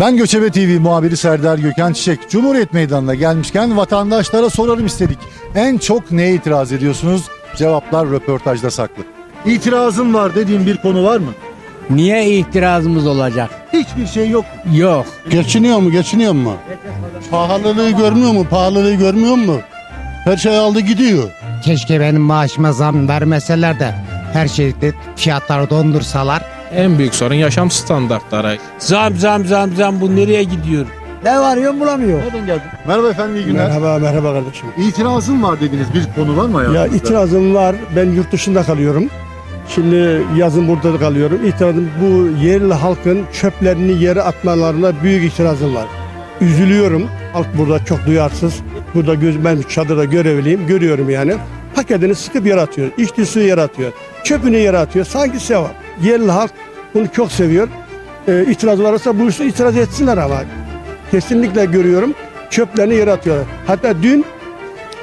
Ben Göçebe TV muhabiri Serdar Gökhan Çiçek. Cumhuriyet Meydanı'na gelmişken vatandaşlara soralım istedik. En çok neye itiraz ediyorsunuz? Cevaplar röportajda saklı. İtirazım var dediğim bir konu var mı? Niye itirazımız olacak? Hiçbir şey yok. Yok. Geçiniyor mu geçiniyor mu? Pahalılığı görmüyor mu? Pahalılığı görmüyor mu? Her şey aldı gidiyor. Keşke benim maaşıma zam vermeseler de her şeyde fiyatları dondursalar. En büyük sorun yaşam standartları. Zam zam zam zam bu nereye gidiyor? Ne arıyor bulamıyor. Nereden geldin? Merhaba efendim iyi günler. Merhaba merhaba kardeşim. İtirazım var dediğiniz bir konu var mı hayatınızda? Ya itirazım var. Ben yurt dışında kalıyorum. Şimdi yazın burada kalıyorum. İtirazım bu yerli halkın çöplerini yere atmalarına büyük itirazım var. Üzülüyorum. Halk burada çok duyarsız. Burada göz, ben çadırda görevliyim. Görüyorum yani. Paketini sıkıp yere atıyor. İçtiği suyu yere atıyor. Çöpünü yere atıyor. Sanki sevap. Yerli halk bunu çok seviyor. Ee, itiraz varsa bu işe itiraz etsinler ama. Kesinlikle görüyorum. Çöplerini yere atıyorlar. Hatta dün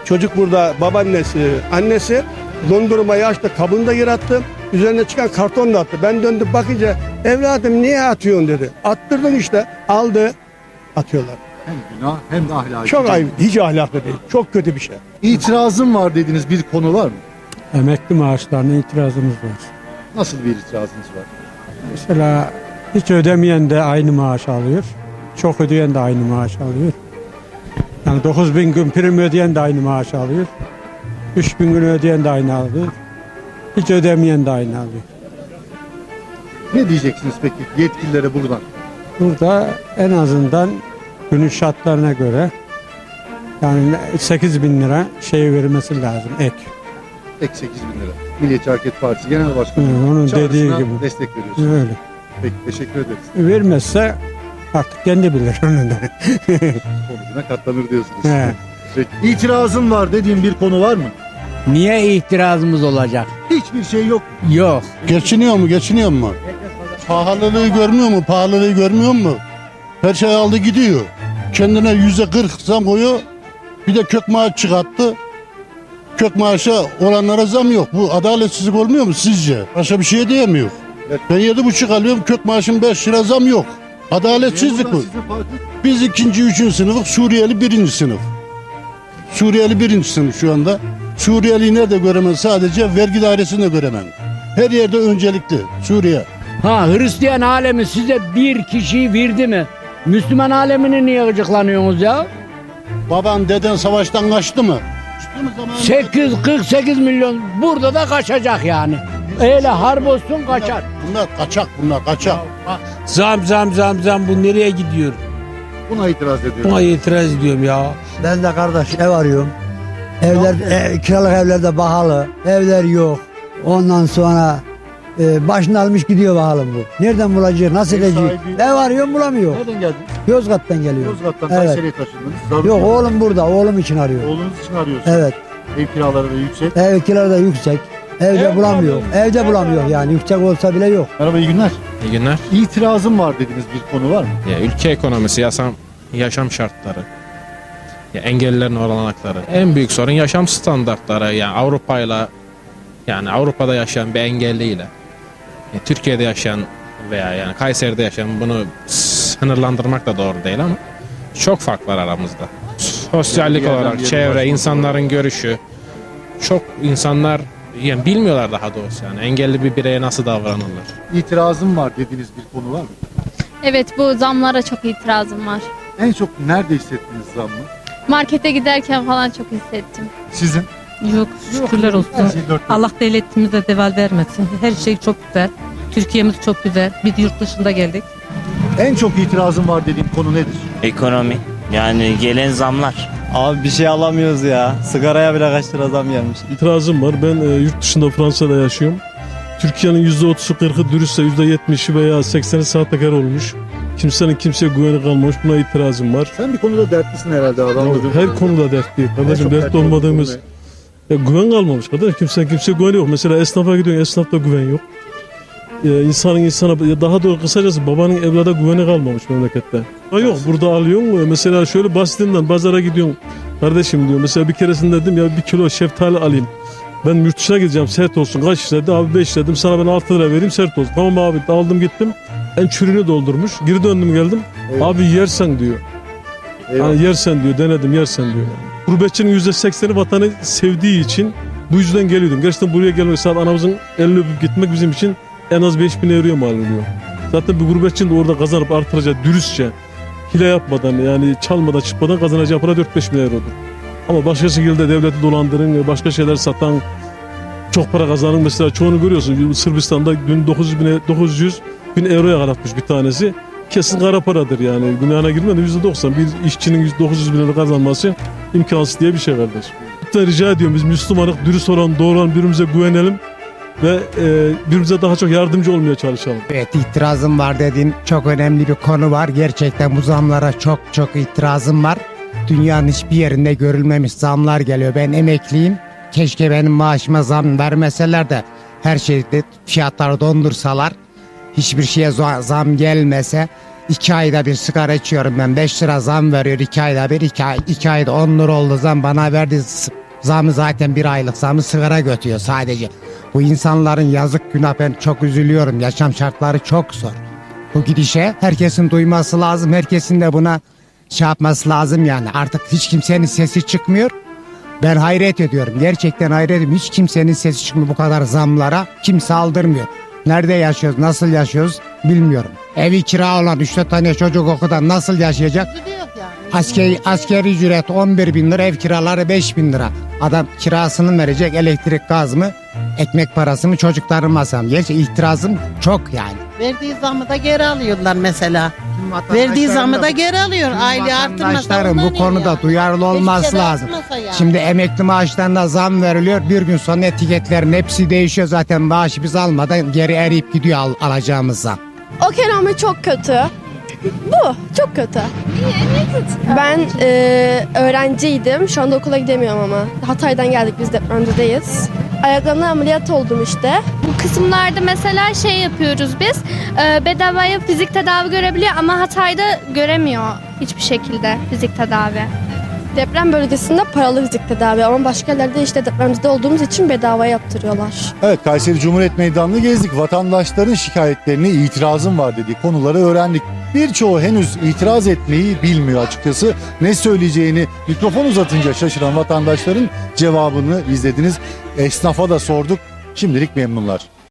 Çocuk burada babaannesi, annesi dondurmayı açtı, kabını da yere attı. Üzerine çıkan karton da attı. Ben döndüm bakınca evladım niye atıyorsun dedi. Attırdım işte. Aldı. Atıyorlar. Hem günah hem de ahlaki. Çok ayıp. Hiç ahlaklı değil. Çok kötü bir şey. İtirazım var dediğiniz bir konu var mı? Emekli maaşlarına itirazımız var. Nasıl bir itirazınız var? Mesela hiç ödemeyen de aynı maaş alıyor. Çok ödeyen de aynı maaş alıyor. Yani 9 bin gün prim ödeyen de aynı maaş alıyor. 3 bin gün ödeyen de aynı alıyor. Hiç ödemeyen de aynı alıyor. Ne diyeceksiniz peki yetkililere buradan? Burada en azından günün şartlarına göre yani 8 bin lira şey vermesi lazım ek. Ek 8 bin lira. Milliyetçi Hareket Partisi Genel Başkanı. Hı, onun çağrısına dediği gibi. destek veriyorsunuz. Öyle. Peki teşekkür ederiz. Vermezse artık kendi bilir onu da. Sonucuna katlanır diyorsunuz. He. Peki. İtirazım var dediğim bir konu var mı? Niye itirazımız olacak? Hiçbir şey yok. Yok. Geçiniyor mu geçiniyor mu? Pahalılığı görmüyor mu? Pahalılığı görmüyor mu? Her şey aldı gidiyor. Kendine yüzde kırk zam koyuyor. Bir de kök maaş çıkarttı. Kök maaşa olanlara zam yok. Bu adaletsizlik olmuyor mu sizce? Başka bir şey diyemiyor. Ben yedi buçuk alıyorum. Kök maaşım beş lira zam yok. Adaletsizlik bu. Biz ikinci, üçüncü sınıf, Suriyeli birinci sınıf. Suriyeli birinci sınıf şu anda. Suriyeliyi nerede göremem? Sadece vergi dairesinde göremem. Her yerde öncelikli Suriye. Ha Hristiyan alemi size bir kişiyi verdi mi? Müslüman alemini niye gıcıklanıyorsunuz ya? Baban deden savaştan kaçtı mı? Kaçtı mı zamanında? 848 milyon burada da kaçacak yani. Öyle harp olsun kaçar. Bunlar kaçak bunlar kaçak. Zam zam zam zam bu nereye gidiyor? Buna itiraz ediyorum. Buna itiraz ediyorum ya. Ben de kardeş ev arıyorum. Evler e, kiralık evlerde pahalı. Evler yok. Ondan sonra e, başını almış gidiyor bakalım bu. Nereden bulacak? Nasıl Ev edecek? sahibi- Ev arıyorum bulamıyor. Nereden geldin? Yozgat'tan geliyor. Yozgat'tan Evet. Kayseri'ye taşındınız. Zarur Yok oğlum burada. Oğlum için arıyor. Oğlunuz için arıyorsunuz. Evet. Ev kiraları da yüksek. Ev kiraları da yüksek. Evde bulamıyor. Evde bulamıyor yani. Yüksek olsa bile yok. Merhaba iyi günler. İyi günler. İtirazım var dediğiniz bir konu var mı? Ya ülke ekonomisi, yaşam, yaşam şartları, ya engellilerin olanakları. En büyük sorun yaşam standartları. Yani Avrupa'yla yani Avrupa'da yaşayan bir engelliyle Türkiye'de yaşayan veya yani Kayseri'de yaşayan bunu sınırlandırmak da doğru değil ama çok fark var aramızda. Sosyallik olarak, çevre, insanların görüşü çok insanlar yani bilmiyorlar daha doğrusu yani engelli bir bireye nasıl davranırlar. İtirazım var dediğiniz bir konu var mı? Evet bu zamlara çok itirazım var. En çok nerede hissettiniz zammı? Markete giderken falan çok hissettim. Sizin? Yok şükürler olsun. Şey Allah devletimize deval vermesin. Her şey çok güzel. Türkiye'miz çok güzel. Biz yurt dışında geldik. En çok itirazım var dediğim konu nedir? Ekonomi. Yani gelen zamlar. Abi bir şey alamıyoruz ya. Sigaraya bile kaç lira zam gelmiş. İtirazım var. Ben e, yurt dışında Fransa'da yaşıyorum. Türkiye'nin %30'u 40'ı dürüstse %70'i veya 80'i sahtekar olmuş. Kimsenin kimseye güveni kalmamış. Buna itirazım var. Sen bir konuda dertlisin herhalde anladığım Her konuda dertliyim. Kardeşim dertli olmadığımız konu ya güven kalmamış kardeşim. Kimsenin kimseye güveni yok. Mesela esnafa gidiyorsun esnafta güven yok. Ya insanın insana ya daha doğru kısacası babanın evlada güveni kalmamış memlekette. Ha yok burada alıyorsun mesela şöyle basitinden pazara gidiyorsun. Kardeşim diyor mesela bir keresinde dedim ya bir kilo şeftali alayım. Ben yurt dışına gideceğim sert olsun kaç dedi abi 5 dedim sana ben 6 lira vereyim sert olsun. Tamam abi aldım gittim en çürüğünü doldurmuş geri döndüm geldim abi yersen diyor. Yani yersen diyor denedim yersen diyor. Gurbetçinin %80'i vatanı sevdiği için bu yüzden geliyordum. Gerçekten buraya gelmek saat anamızın elini öpüp gitmek bizim için en az 5000 euroya mal oluyor. Zaten bir gurbetçinin de orada kazanıp artıracak dürüstçe hile yapmadan yani çalmadan çıkmadan kazanacağı para 4-5 bin eurodur. Ama başka şekilde devleti dolandırın, başka şeyler satan, çok para kazanan mesela çoğunu görüyorsun. Sırbistan'da dün 900 bin, 900 bin euroya karatmış bir tanesi. Kesin kara paradır yani. Günahına girmedi %90. Bir işçinin 900 bin lira kazanması imkansız diye bir şey kardeş. Lütfen rica ediyorum biz Müslümanlık, dürüst olan, doğru olan birbirimize güvenelim ve e, birbirimize daha çok yardımcı olmaya çalışalım. Evet itirazım var dediğin çok önemli bir konu var. Gerçekten bu zamlara çok çok itirazım var. Dünyanın hiçbir yerinde görülmemiş zamlar geliyor. Ben emekliyim. Keşke benim maaşıma zam vermeseler de her şeyde fiyatları dondursalar. Hiçbir şeye za- zam gelmese. iki ayda bir sigara içiyorum ben. 5 lira zam veriyor iki ayda bir. iki, ay, iki ayda 10 lira oldu zam. Bana verdiği s- zamı zaten bir aylık zamı sigara götürüyor sadece. Bu insanların yazık günah ben çok üzülüyorum. Yaşam şartları çok zor. Bu gidişe herkesin duyması lazım. Herkesin de buna şey yapması lazım yani. Artık hiç kimsenin sesi çıkmıyor. Ben hayret ediyorum. Gerçekten hayret ediyorum. Hiç kimsenin sesi çıkmıyor bu kadar zamlara. Kimse aldırmıyor. Nerede yaşıyoruz, nasıl yaşıyoruz bilmiyorum. Evi kira olan 3 tane çocuk okudan nasıl yaşayacak? Askeri, askeri ücret 11 bin lira, ev kiraları 5 bin lira. Adam kirasını verecek elektrik, gaz mı, ekmek parası mı, çocukların masam. Gerçi itirazım çok yani. Verdiği zamı da geri alıyorlar mesela. Verdiği zamı da geri alıyor. Aile artırmasa bu konuda yani. duyarlı olması de lazım. yani. Şimdi emekli maaşlarına zam veriliyor. Bir gün sonra etiketlerin hepsi değişiyor zaten maaşı biz almadan geri eriyip gidiyor al- alacağımız zam. Ekonomi çok kötü. Bu çok kötü. Ben e, öğrenciydim. Şu anda okula gidemiyorum ama. Hatay'dan geldik biz depremdeyiz. Ayaklarımdan ameliyat oldum işte. Bu kısımlarda mesela şey yapıyoruz biz. e, bedavaya fizik tedavi görebiliyor ama Hatay'da göremiyor hiçbir şekilde fizik tedavi. Deprem bölgesinde paralı fizik tedavi ama başka yerlerde işte depremzede olduğumuz için bedava yaptırıyorlar. Evet Kayseri Cumhuriyet Meydanı'nı gezdik. Vatandaşların şikayetlerini itirazım var dediği konuları öğrendik. Birçoğu henüz itiraz etmeyi bilmiyor açıkçası. Ne söyleyeceğini mikrofon uzatınca şaşıran vatandaşların cevabını izlediniz. Esnafa da sorduk. Şimdilik memnunlar.